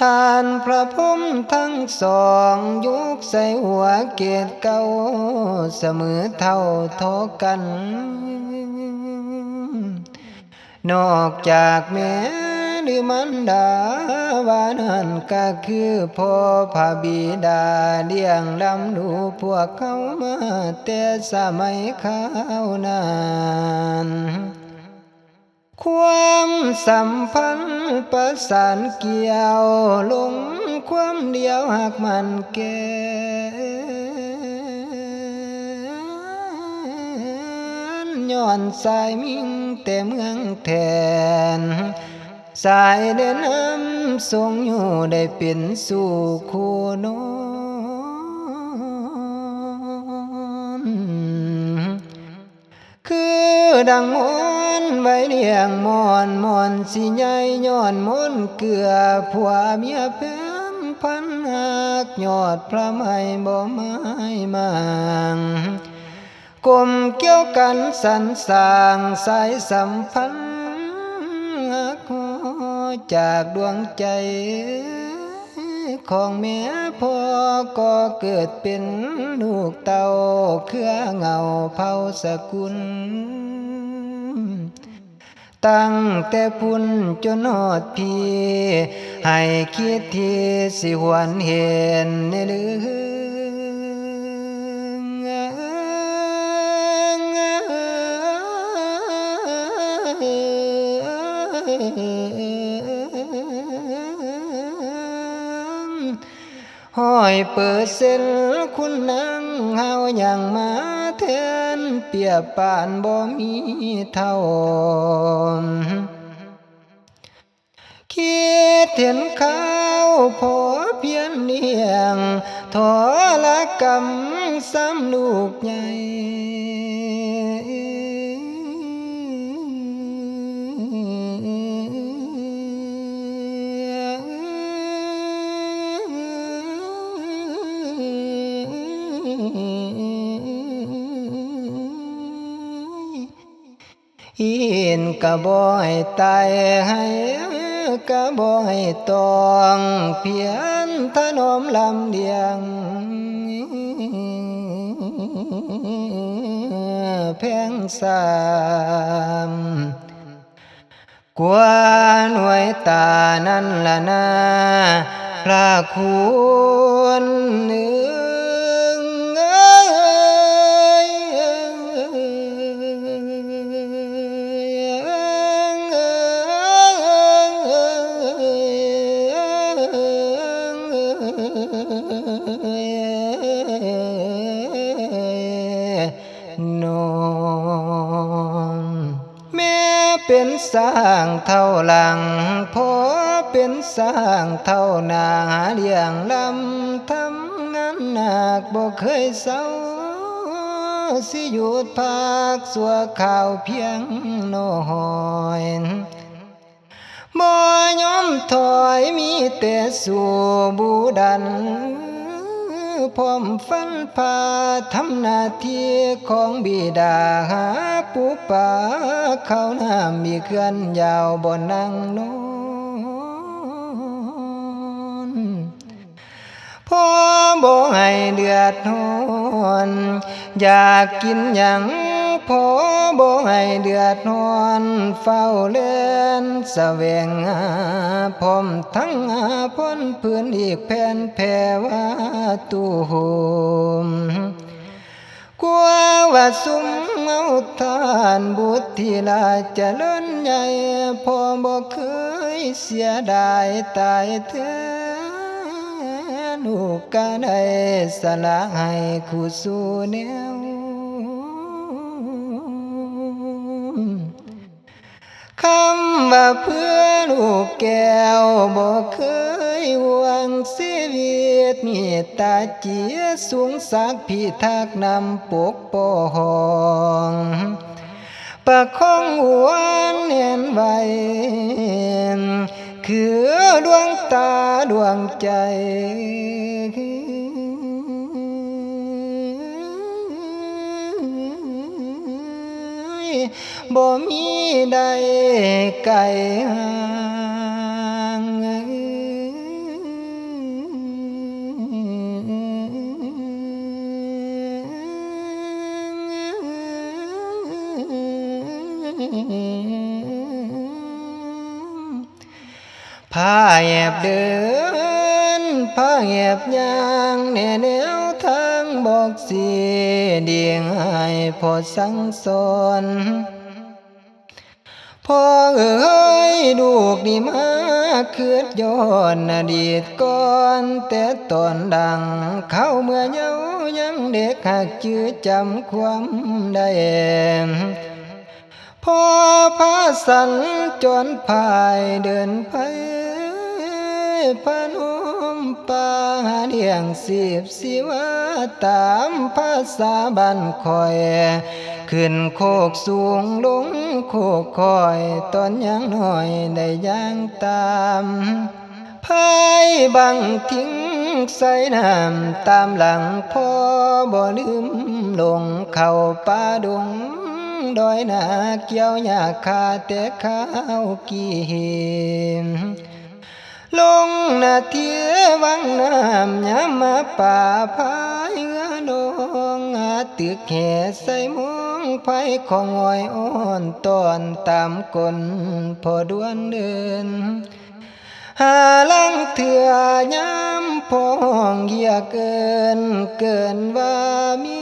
ทานพระพรหมทั้งสองยุกใส่หัวเกตเก้าเสมอเท่าทอกัน นอกจากแม่หรือมันดาวานันก็คือพ่อพระบิดาเลี้ยงลำดูพวกเขามาแต่สมัยข้าวนาน ความสัมพันธ์ประสานเกี่ยวลงความเดียวหากมันแก่ย้อนสายมิ่งแต่เมืองแทน สายเดินน้ำทรงอยู่ได้เป็นสู่คู่นอ คือดังมอนไว้เลี้ยงมอนมอนสิใหญ่ย้อนมนเกลือผัวเมียเพิ่มพันหักยอดพระไม่บ่ไม้มางกลมเกี่ยวกันสันสางสายสัมพันธ์หักหอจากดวงใจ ของแม่พ่อก็เกิดเป็นลูกเต่าเครือเงาเผาสกุล ตั้งแต่พุ่นจนหอดพีให้คิดที่สิหวนเห็นในเรือ ห้อยเปิดเส้นคุณนางเฮาอย่างมาแทนเปียบปานบ่มีเท่าคิดเห็นเขาวพอเพียนเนียงทอละกรรมซ้ำลูกใหญ่ กะบ่ให้ตายให้กะบ่ให้ตองเพียนถนอมลำเลียงแพงสามกว่าหน่วยตานั่นละนาพระคุณหนึ่ง นอนแม่เป็นสร้างเท่าหลังพ่อเป็นสร้างเท่านาหาเลี้ยงลำทำงานหนักบ่เคยเศร้าสิหยุดพักสัวข่าวเพียงน้อยบ่ยอมถอยมีแต่สู่บูดัน พร้อมฟันพาทำหน้าที่ของบิดาหาปูป่าเขาน้ามีเคลื่อนยาวบนนั่งนอนพ่อบ่ให้เดือดร้อน อยากกินหยัง พอบ่ให้เดือดร้อนเฝ้าเล่นแสวงหาพร้อมทั้งหาพ้นพื้นอีกแผ่นแผ่ว่าตูมกลัวว่าสุมเอาทานบุตรที่ลาจะล้นใหญ่พอบ่เคยเสียดายตายแท้ลูกก็ได้สละให้คู่สู่แนว คำว่าเพื่อลูกแก้วบ่เคยหวงชีวิตมีตาเจียสูงสักพิทักษ์นำปกป้องประคองหวนเห็นไว้คือดวงตาดวงใจ บ่มีใดไกลห่างพาแอบเดินพาแอบย่างแน่แนวทางบอกสีเดียงให้พอสังสอน พ่อเอ๋ยลูกนี่มาคืดย้อนอดีตก่อนแต่ตอนดัง เข้าเมื่อเยาวยังเด็กหากจื้อจำความได้พ่อพาสันจนพายเดินไปพนมป่าเดียงสีบสิวาตามภาษาบ้านคอย ขึ้นโคกสูงลงโคกคอยตอนยังหน้อยได้ย่างตามพายบังทิ้งใส่น้ำตามหลังพ่อบ่ลืมลงเข้าป่าดงดอยนาเกี่ยวหญ้าคาแต่ข้าวกีนลงนาเทียวังน้ำยามมาป่าพายเตึกแห่ใส่มองไผของอ้อยอ่อนตอนตามกลพอดวนเดินหาลังเถื่อยามพองเยียเกิน เกินว่ามี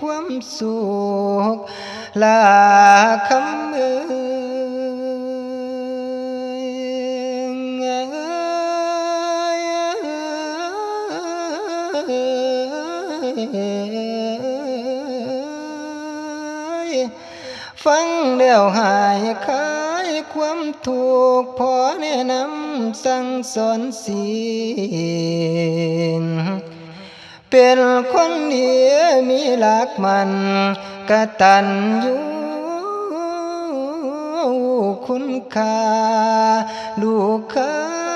ความสุขลาคำเอ่ย ฟังแล้วหายคายความถูกข์พอแนะนำสั่งสอนศีลเป็นคนเดียมีหลักมันกะตัญญูคุณค่าลูกคำ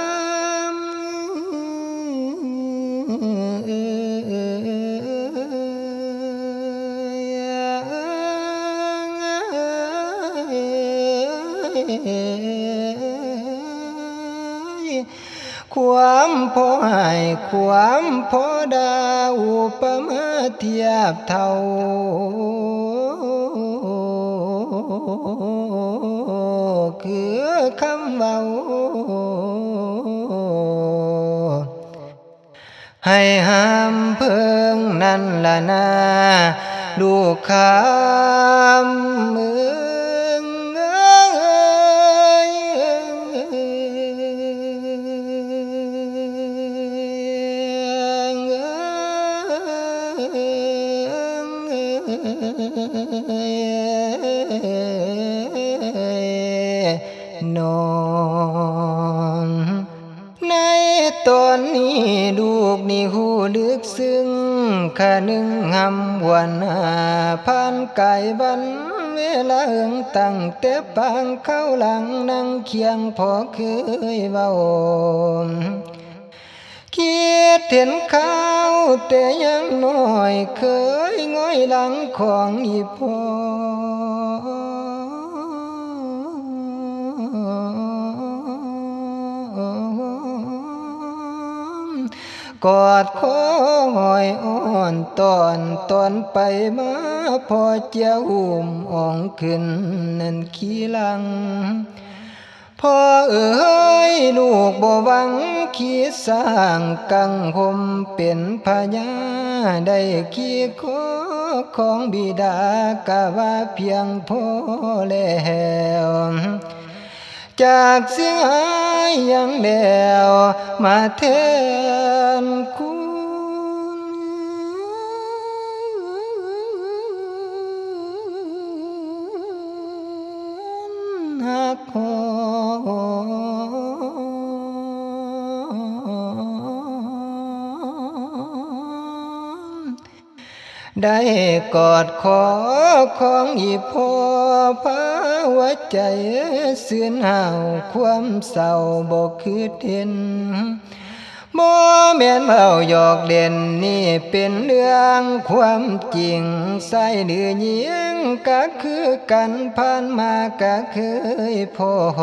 ความพอให้ความพอดาอุปมาเทียบเท่าคือคำเบาให้ห้ามเพิ่งนั่นละนาลูกคำมึง นึ่งหำวันหาผ่านไก่บันเวลาเอิงตั้งเต่ปางเข้าหลังนั่งเคียงพอเคยเบาคิดเห็นข้าวแต่ยังน้อยเคยง้อยหลังของอีพอ กอดคอหอยอ่อนตอนตอนไปมาพอเจ้าอุ่มอ่องขึ้นนั่นขี้ลังพ่อเอ๋ยลูกบ่หวังขีดสร้างกังหมเป็นพญาได้ขี้ขอของบิดากะว่าเพียงพอแล้ว จากเสียงหายยังแล้วมาแทนคุณหักหอได้กอดคอของอีพ่อพา หัวใจเสื่อนห่าวความเศร้าบ่คือเห็นบ่แม่นเบาหยอกเด่นนี่เป็นเรื่องความจริงใส่เดือเยิงก็คือกันผ่านมาก็เคยพบ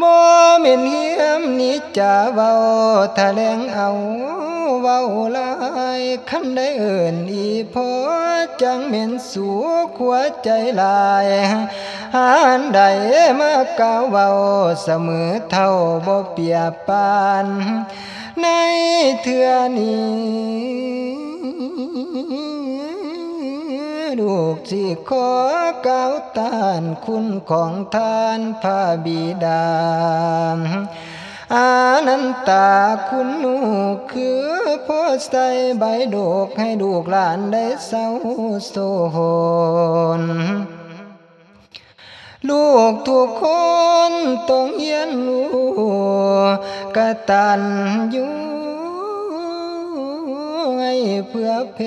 บ่แม่นเฮียมนี่จะเว้าแถลงเอาเว้าลายคันได้เอิ้นอีพอ จังแม่นสัวขัวใจลายหานใดมาก้าวเว้าเสมอเท่าบ่เปียปานในเทือนี้ลูกสิขอก้าวตานคุณของท่านพระบิดา อานันตาคุณลูกคือโพ่อใส่ใบดกให้ลูกหลานได้เศร้าโศนลูกทุกคนต้องเรียนรู้กะตันอยู่ให้เพื่อเพ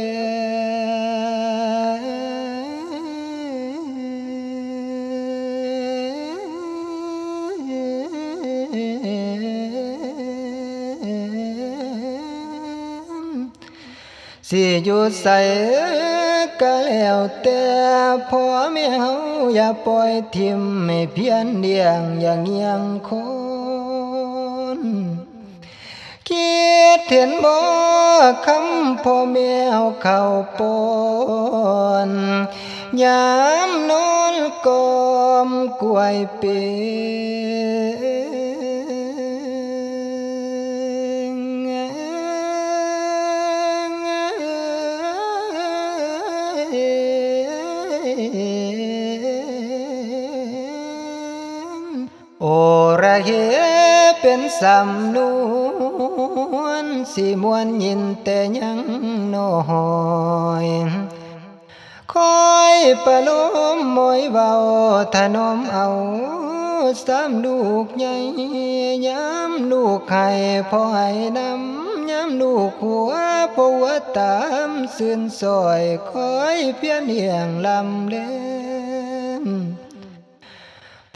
สิอยู่ใส่ก็แล้วแต่พ่อแม่เฮาอย่าปล่อยทิมให้เพียนเดียงอย่างเงียงคนคิดเห็นบ่คำพ่อแม่เฮาเข้าปนยามนอนกอมกวยเป็โสำนวนสิมวนยินแต่ยังน้อยคอยประโลมมอยเบาถนอมเอาสามลูกใหญ่ย้ำลูกไข่พอให้นำย้ำลูกหัวพอหัวตามสื่นซอยคอยเพียนเหียงลำเล่น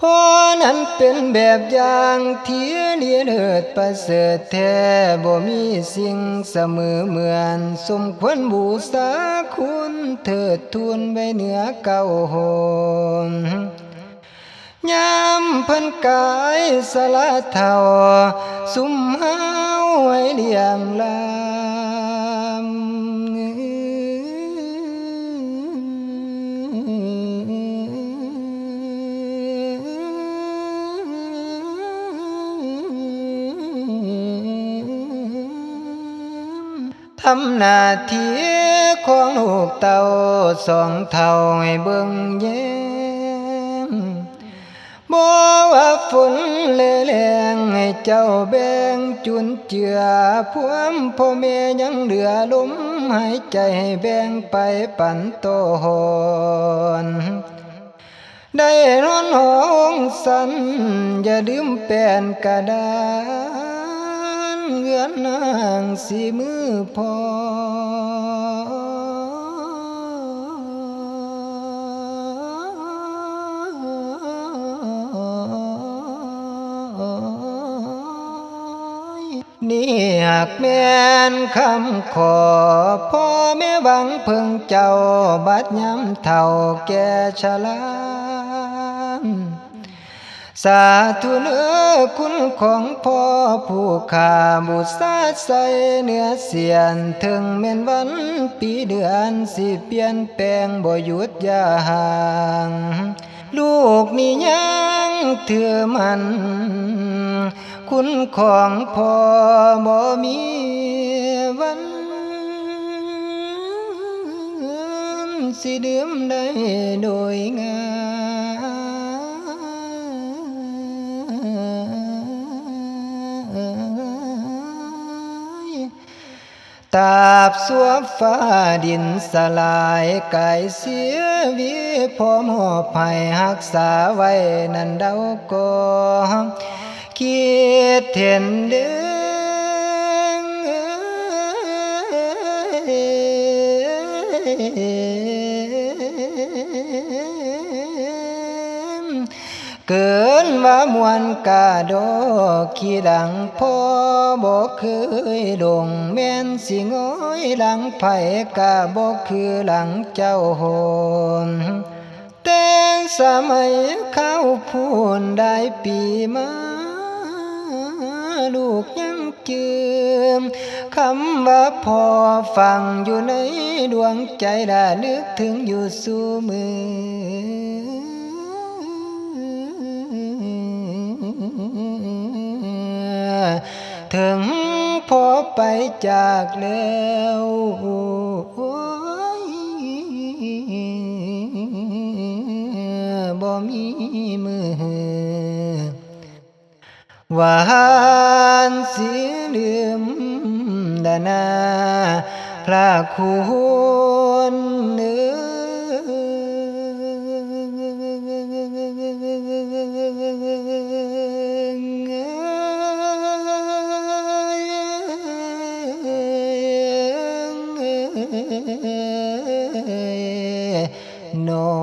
พ่อนั้นเป็นแบบอย่างที่เลียเลิศประเสริฐแท้บ่มีสิ่งเสมอเหมือน สมควรบูษาคุณเถิดทูลไว้เหนือเก่าโหนยามพิ่นกายสละเท่า สุมเฮาให้เลี้ยงลำ ทำหน้าที่ของลูกเต่าสองเท่าให้เบิ่งแย้มบ่ว่าฝนเลแรงให้เจ้าแบ่งจุนเจือพวมพ่อแม่ยังเหลือลมหายใจให้แบ่งไปปั่นโตหอนได้นอนห้องสันอย่าลืมแป้นกระดาน เงือนนางสีมือพอนี่หากแม่นคำขอ พ่อแม่หวังเพิ่งเจ้าบัดย้ำเท่าแก่ชรา สาธุเนื้อคุณของพ่อผู้ขาบุษาใส่เนื้อเสียน ถึงแม่นวันปีเดือนสิเปลี่ยนแปลงบ่หยุดยาห่าง ลูกนี่ยังเถือมัน คุณของพ่อบ่มีวัน สิดื่มได้โดยงาย ตาบสวบฟ้าดินสลายไก่เสียวีพอมหอบภัยหักษาไว้นันเดาก็คิดเห็นเด้อ เกินว่ามวนกาโดขี้ดังพ่อบอกเคยดงแม่นสิง้อยหลังไผกะบอกคือหลังเจ้าโหนแต่สมัยเข้าพูนได้ปีมาลูกยังจืมคำว่าพอฟังอยู่ในดวงใจได้นึกถึงอยู่สู่มือ ถึงพอไปจากแล้วบ่มีมือหวานสีลืมดานาพระคุณ นอ